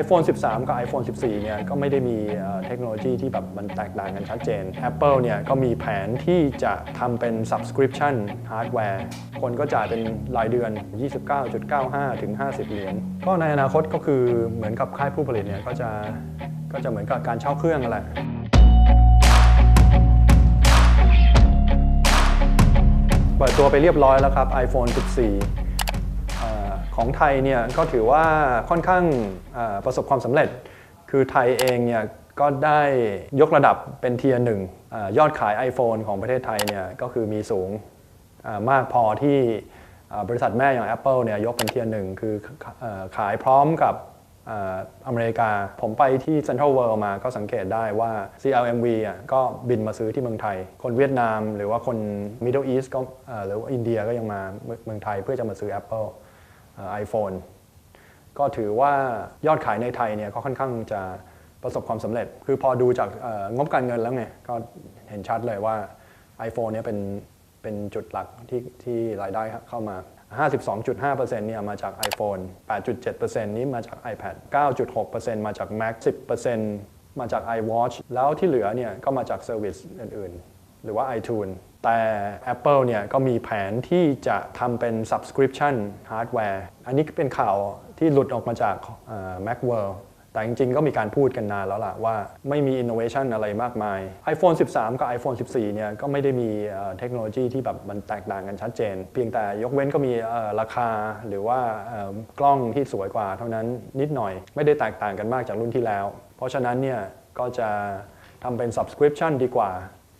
iPhone 13 กับ iPhone 14 เนี่ยก็ไม่ได้มีเทคโนโลยีที่แบบมันแตกต่างกันชัดเจน Apple เนี่ยก็มีแผนที่จะทำเป็น subscription hardware คนก็จ่ายเป็นรายเดือน 29.95 ถึง 50 เหรียญ ก็ในอนาคตก็คือเหมือนกับค่ายผู้ผลิตเนี่ยก็จะก็จะเหมือนกับการเช่าเครื่องกันแหละเปิดตัวไปเรียบร้อยแล้วครับ iPhone 14 ของไทยเนี่ยก็ถือว่าค่อนข้างประสบความสำเร็จ คือไทยเองเนี่ยก็ได้ยกระดับเป็นเทียร์หนึ่งอยอดขาย iPhone ของประเทศไทยเนี่ยก็คือมีสูงมากพอที่บริษัทแม่อย่าง Apple เนี่ยยกเป็นเทียร์หนึ่งคือขายพร้อมกับอเมริกา ผมไปที่ Central World มาก็สังเกตได้ว่า CLMV อะก็บินมาซื้อที่เมืองไทย คนเวียดนามหรือว่าคน Middle East ก็หรือว่าอินเดียก็ยังมาเมืองไทยเพื่อจะมาซื้อ Apple เอ่อ iPhone ก็ถือว่ายอดขายในไทยเนี่ยก็ค่อนข้างจะประสบความสำเร็จ คือพอดูจากงบการเงินแล้วไงก็เห็นชัดเลยว่า iPhone เนี่ยเป็นเป็นจุดหลักที่ที่รายได้เข้ามา 52.5%เนี่ยมาจาก iPhone 8.7%นี้มาจาก iPad 9.6%มาจาก Mac 10%มาจาก iWatch แล้วที่เหลือเนี่ยก็มาจากเซอร์วิสอื่น ๆ หรือว่า iTunes แต่ Apple เนี่ยก็มีแผนที่จะทำเป็น subscription hardware อันนี้เป็นข่าวที่หลุดออกมาจาก Macworld แต่จริงๆ ก็มีการพูดกันนานแล้วล่ะว่าไม่มี innovation อะไรมากมาย iPhone 13 กับ iPhone 14 เนี่ยก็ไม่ได้มีเทคโนโลยีที่แบบมันแตกต่างกันชัดเจน เพียงแต่ยกเว้นก็มีราคาหรือว่ากล้องที่สวยกว่าเท่านั้นนิดหน่อย ไม่ได้แตกต่างกันมากจากรุ่นที่แล้ว เพราะฉะนั้นเนี่ยก็จะทำเป็น subscription ดีกว่า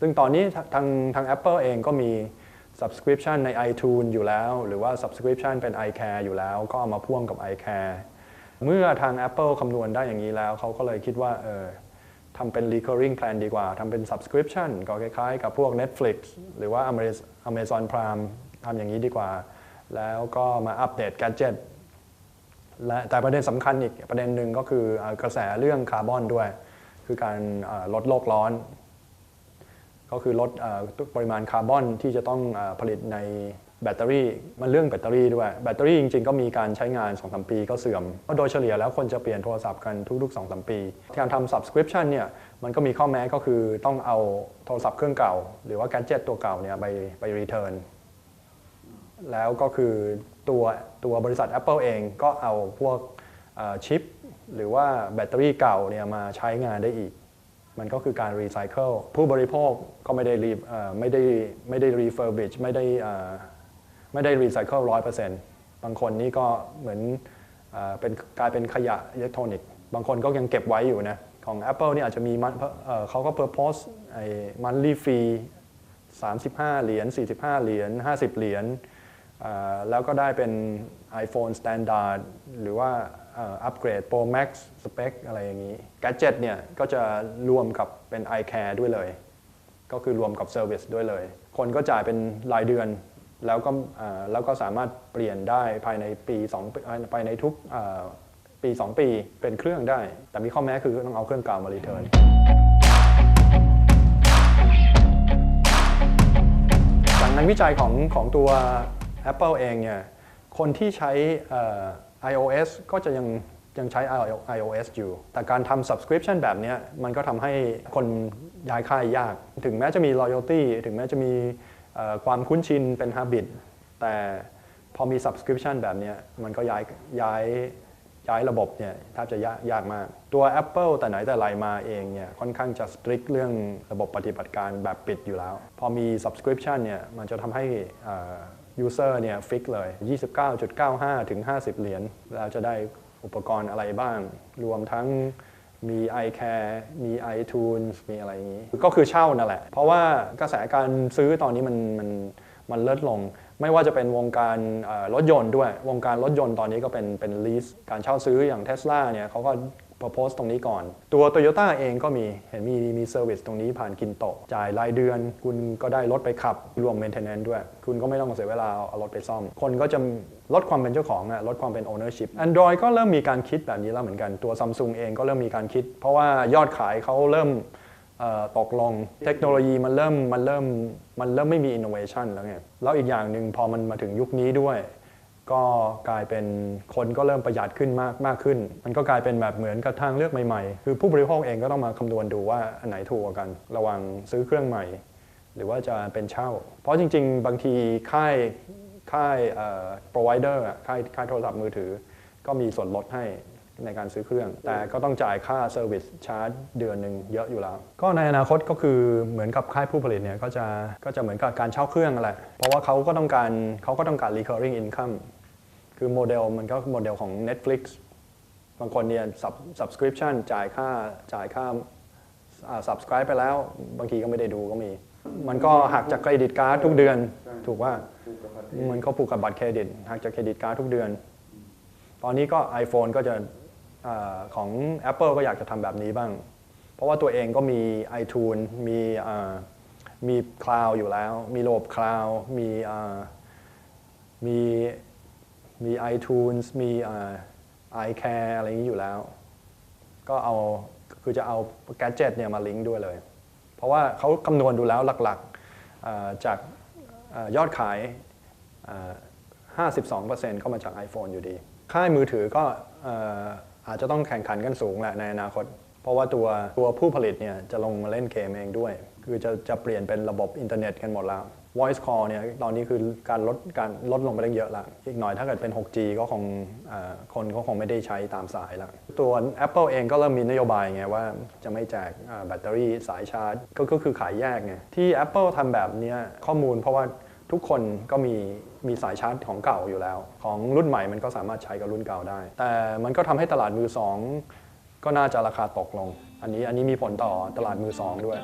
ซึ่งตอนนี้ทางทาง Apple เองก็มี subscription ใน iTunes อยู่แล้ว หรือว่า subscription เป็น iCare อยู่แล้ว ก็เอามาพ่วงกับ iCare เมื่อทาง Apple คำนวณได้อย่างนี้แล้ว เขาก็เลยคิดว่าเออทำเป็น recurring plan ดีกว่าทำเป็น subscription ก็คล้ายๆ กับพวก Netflix หรือว่า Amazon Prime ทำอย่างนี้ดีกว่า แล้วก็มาอัปเดต gadget และแต่ประเด็นสำคัญอีกประเด็นหนึ่งก็คืออกระแสเรื่องคาร์บอนด้วย คือการลดโลกร้อน ก็คือลดอปริมาณคาร์บอนที่จะต้องอผลิตในแบตเตอรี่ มันเรื่องแบตเตอรี่ด้วย แบตเตอรี่จริงๆ ก็มีการใช้งาน 2-3 ปีก็เสื่อมโดยเฉลี่ยแล้วคนจะเปลี่ยนโทรศัพท์กันทุกๆ 2-3 ปีการทำ subscription เนี่ยมันก็มีข้อแม้ก็คือต้องเอาโทรศัพท์เครื่องเก่า หรือว่าแกดเจิตตัวเก่าเนี่ยไปไปรีเทิร์นแล้วก็คือตัวตัวบริษัท Apple เองก็เอาพวกชิป หรือว่าแบตเตอรี่เก่าเนี่ยมาใช้งานได้อีก มันก็คือการรีไซเคิลผู้บริโภคก็ไม่ได้รีไม่ได้ไม่ได้รีเฟอร์บิชไม่ได้ไม่ได้รีไซเคิลร้อยเปอร์เซ็นต์บางคนนี่ก็เหมือนเป็นกลายเป็นขยะอิเล็กทรอนิกส์บางคนก็ยังเก็บไว้อยู่นะ ของ Apple นี่อาจจะมีมันเขาก็เ u r p o s e ไอ้ monthly fee 35 เหรียญ45 เหรียญ50 เหรียญแล้วก็ได้เป็น iPhone Standard หรือว่า อัปเกรด Pro Max Spec อะไรอย่างนี้ Gadget เนี่ยก็จะรวมกับเป็น iCare ด้วยเลย ก็คือรวมกับ Service ด้วยเลย คนก็จ่ายเป็นรายเดือน แล้วก็แล้วก็สามารถเปลี่ยนได้ภายในปี2ภายในทุกเอ่อปี 2 ปีเป็นเครื่องได้ แต่มีข้อแม้คือต้องเอาเครื่องเก่ามารีเทิร์นจากงานวิจัยของของตัว Apple เองเนี่ยคนที่ใช้ iOS ก็จะยังยังใช้ iOS อยู่ แต่การทำ subscription แบบนี้มันก็ทำให้คนย้ายค่ายยาก ถึงแม้จะมี loyalty ถึงแม้จะมีความคุ้นชินเป็น habit แต่พอมี subscription แบบนี้มันก็ย้ายย้ายย้ายระบบเนี่ยแทบจะยากยากมาก ตัว Apple แต่ไหนแต่ไรมาเองเนี่ยค่อนข้างจะ strict เรื่องระบบปฏิบัติการแบบปิดอยู่แล้ว พอมี subscription เนี่ยมันจะทำให้ ยูเอ่อ user เนี่ยฟิกเลย 29.95 ถึง 50 เหรียญแล้วจะได้อุปกรณ์อะไรบ้าง รวมทั้งมี iCare มี iTunes มีอะไรอย่างนี้ ก็คือเช่านั่นแหละ เพราะว่ากระแสการซื้อตอนนี้มันมันมันเลิศลง ไม่ว่าจะเป็นวงการรถยนต์ด้วย วงการรถยนต์ตอนนี้ก็เป็นเป็น lease การเช่าซื้ออย่าง Tesla เนี่ยเขาก็ propose ตรงนี้ก่อน ตัว Toyota เองก็มีเห็นมีมีเซอร์วิสตรงนี้ผ่านกินโตจ่ายรายเดือน คุณก็ได้รถไปขับ รวม maintenance ด้วย คุณก็ไม่ต้องเสียเวลาเอารถไปซ่อม คนก็จะลดความเป็นเจ้าของอะลดความเป็น ownership Android ก็เริ่มมีการคิดแบบนี้แล้วเหมือนกันตัว Samsung เองก็เริ่มมีการคิด เพราะว่ายอดขายเขาเริ่มตกลงเทคโนโลยีมันเริ่มมันเริ่มมันเริ่มไม่มี innovation แล้วไงแล้วอีกอย่างหนึ่งพอมันมาถึงยุคนี้ด้วย ก็กลายเป็นคนก็เริ่มประหยัดขึ้นมากมากขึ้น มันก็กลายเป็นแบบเหมือนกับทางเลือกใหม่ๆ คือผู้บริโภคเองก็ต้องมาคำนวณดูว่าอันไหนถูกกว่ากัน ระวังซื้อเครื่องใหม่ หรือว่าจะเป็นเช่า เพราะจริง ๆ บางทีค่ายค่ายเอ่อ provider อะค่ายค่ายโทรศัพท์มือถือ ก็มีส่วนลดให้ในการซื้อเครื่อง แต่ก็ต้องจ่ายค่าเซอร์วิสชาร์จเดือนหนึ่งเยอะอยู่แล้ว ก็ในอนาคตก็คือเหมือนกับค่ายผู้ผลิตเนี่ยก็จะก็จะเหมือนกับการเช่าเครื่องแหละเพราะว่าเขาก็ต้องการเขาก็ต้องการ recurring income คือโมเดลมันก็โมเดลของ Netflix บางคนเนี่ย subscription จ่ายค่าจ่ายค่า subscribe ไปแล้ว บางทีก็ไม่ได้ดูก็มี มันก็หักจากเครดิตการ์ดทุกเดือน ถูกว่ามันก็ผูกกับบัตรเครดิตหักจากเครดิตการ์ดทุกเดือน ตอนนี้ก็ iPhone ก็จะอของ Apple ก็อยากจะทำแบบนี้บ้าง เพราะว่าตัวเองก็มี iTunes มีมีคลาวอยู่แล้ว มีระบบคลาวมีมี มี iTunes มีอ่า iCare อะไรอย่างนี้อยู่แล้ว ก็เอาคือจะเอา gadget เนี่ยมาลิงก์ด้วยเลย เพราะว่าเขาคำนวณดูแล้วหลักๆจากอยอดขาย 52%เข้ามาจาก iPhone อยู่ดี ค่ายมือถือก็เอ่ออาจจะต้องแข่งขันกันสูงแหละในอนาคต เพราะว่าตัวตัวผู้ผลิตเนี่ยจะลงมาเล่นเกมเองด้วย คือจะจะเปลี่ยนเป็นระบบอินเทอร์เน็ตกันหมดแล้ว voice call เนี่ยตอนนี้คือการลดการลดลงไปได้เยอะละอีกหน่อยถ้าเกิดเป็น 6G ก็คงเอ่อคนก็คงไม่ได้ใช้ตามสายละตัว Apple เองก็เริ่มมีนโยบายไงว่าจะไม่แจกแบตเตอรี่สายชาร์จ ก็คือขายแยกไงที่ Apple ทำแบบนี้ข้อมูลเพราะว่าทุกคนก็มีมีสายชาร์จของเก่าอยู่แล้ว ของรุ่นใหม่มันก็สามารถใช้กับรุ่นเก่าได้ แต่มันก็ทำให้ตลาดมือสองก็น่าจะราคาตกลง อันนี้อันนี้มีผลต่อตลาดมือสองด้วย